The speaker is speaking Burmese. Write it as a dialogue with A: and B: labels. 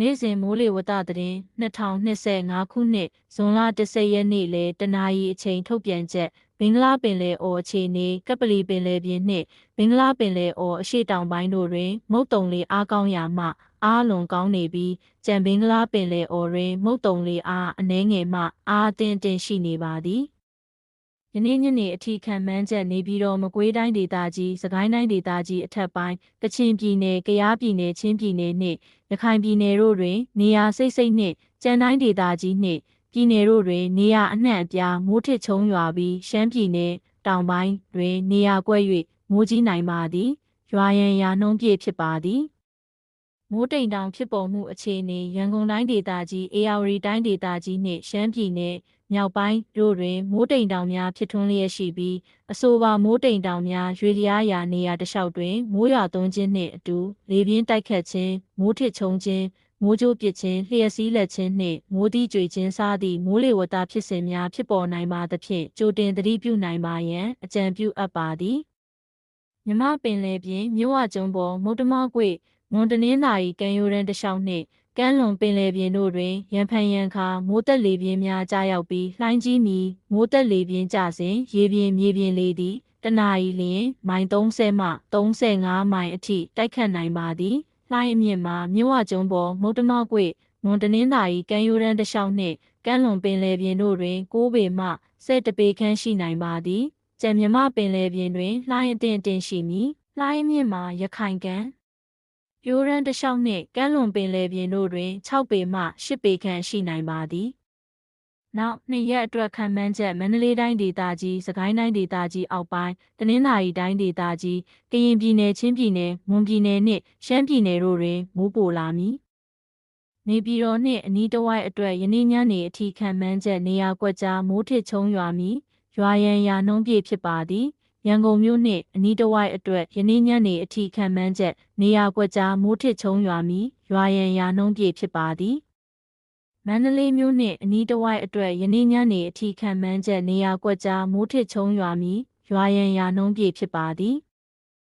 A: နေ့စဉ်မိုးလေဝသသတင်း2025ခုနှစ်ဇွန်လ10ရက်နေ့လဲတနာရီအချိန်ထုတ်ပြန်ချက်ဘင်္ဂလားပင်လယ်အော်အခြေအနေကပလီပင်လယ်ပြင်နှင့်ဘင်္ဂလားပင်လယ်အော်အရှေ့တောင်ပိုင်းတို့တွင် မုတ်တုံလေအားကောင်းရာမှအားလွန်ကောင်းနေပြီးကြံဘင်္ဂလားပင်လယ်အော်တွင် မုတ်တုံလေအားအနှဲငယ်မှအားအသင့်အင့်ရှိနေပါသည် ယနေ့ညနေအထိခံမှန်းချက်နေပြီးတော့မကွေးတိုင်းဒေသကြီးစကိုင်းတိုင်းဒေသကြီးအထက်ပိုင်းကချင်ပြည်နယ်ကယားပြည်နယ်ချင်းပြည်နယ်နှင့်ရခိုင်ပြည်နယ်တို့တွင် နေရာစိတ်စိတ်နှင့်ကြံတိုင်းဒေသကြီးနှင့်ပြည်နယ်တို့တွင် နေရာအနှံ့အပြားမိုးထစ်ချုံရွာပြီးရှမ်းပြည်နယ်တောင်ပိုင်းတွင် နေရာကွက်၍မိုးကြီးနိုင်ပါသည်ရွာရန်ရာနှုံးပြည့်ဖြစ်ပါသည် မိုးတိမ်တောင်ဖြစ်ပေါ်မှုအခြေအနေရန်ကုန်တိုင်းဒေသကြီးအေရဝတီတိုင်းဒေသကြီးနှင့်ရှမ်းပြည်နယ်မြောက်ပိုင်းတို့တွင်မိုးတိမ်တောင်များဖြစ်ထွန်းလျက်ရှိပြီးအဆိုပါမိုးတိမ်တောင်များရွေလျားရာနေရာတစ်လျှောက်တွင်မိုးရွာသွန်းခြင်းနှင့်အတူလေပြင်းတိုက်ခတ်ခြင်းမိုးထစ်ချုံခြင်းမိုးကြိုးပစ်ခြင်းလျှက်စီးလက်ခြင်းနှင့်မိုးတိကျွေခြင်းစသည့်မိုးလေဝသဖြစ်စဉ်များဖြစ်ပေါ်နိုင်ပါသဖြင့်ကြိုတင်သတိပြုနိုင်ပါရန်အကြံပြုအပ်ပါသည်မြမပင်လယ်ပြင်မြို့ဝကျုံပေါ်မုတ်တမကွေမွ န်တနင်္သာရီကမ်းရိုးတန်းတစ်လျှောက်နှင့်ကမ်းလွန်ပင်လယ်ပြင်တို့တွင်ရန်ဖန်ရန်ခါမိုးတက်လေပြင်းများကြားရောက်ပြီးလှိုင်းကြီးမီမိုးတက်လေပြင်းကျစဉ်ရေပြင်မြေပြင်လေသည်တနအီလျင်မိုင်30မှ35မိုင်အထိတိုက်ခတ်နိုင်ပါသည်လှိုင်းအမြင့်မှာမြို့ဝကျုံပေါ်မုတ်တမကွေမွန်တနင်္သာရီကမ်းရိုးတန်းတစ်လျှောက်နှင့်ကမ်းလွန်ပင်လယ်ပြင်တို့တွင်6ပေမှ10ပေခန့်ရှိနိုင်ပါသည်ကြံမြမပင်လယ်ပြင်တွင်လှိုင်းအထင်အတင်ရှိမည်လှိုင်းအမြင့်မှာရခိုင်ကန် ပြိုးရန်တစ်လျှောက်နှင့်ကမ်းလွန်ပင်လယ်ပြင်တို့တွင်6ပေမှ10ပေခန့်ရှိနိုင်ပါသည်နောက်နှစ်ရက်အတွက်ခံမှန်းချက်မန္တလေးတိုင်းဒေသကြီးစကိုင်းတိုင်းဒေသကြီးအောက်ပိုင်းတနင်္သာရီတိုင်းဒေသကြီးကရင်ပြည်နယ်ချင်းပြည်နယ်မွန်ပြည်နယ်နှင့်ရှမ်းပြည်နယ်တို့တွင်မိုးပိုလာမည်နေပြည်တော်နှင့်အနီးတစ်ဝိုက်အတွက်ယနေ့ညနေအထိခံမှန်းချက်နေရာကွက်ကြားမိုးထစ်ချုံရွာမည်ရွာရန်ရာနှုံးပြည့်ဖြစ်ပါသည် ရန်ကုန်မြို့နှင့်အနီးတစ်ဝိုက်အတွက်ယနေ့ညနေအထိခံမှန်းချက်နေရာကွက်ကြားမိုးထစ်ချုံရွာမီရွာရန်ရာနှုံးပြည့်ဖြစ်ပါသည်မန္တလေးမြို့နှင့်အနီးတစ်ဝိုက်အတွက်ယနေ့ညနေအထိခံမှန်းချက်နေရာကွက်ကြားမိုးထစ်ချုံရွာမီရွာရန်ရာနှုံးပြည့်ဖြစ်ပါသည်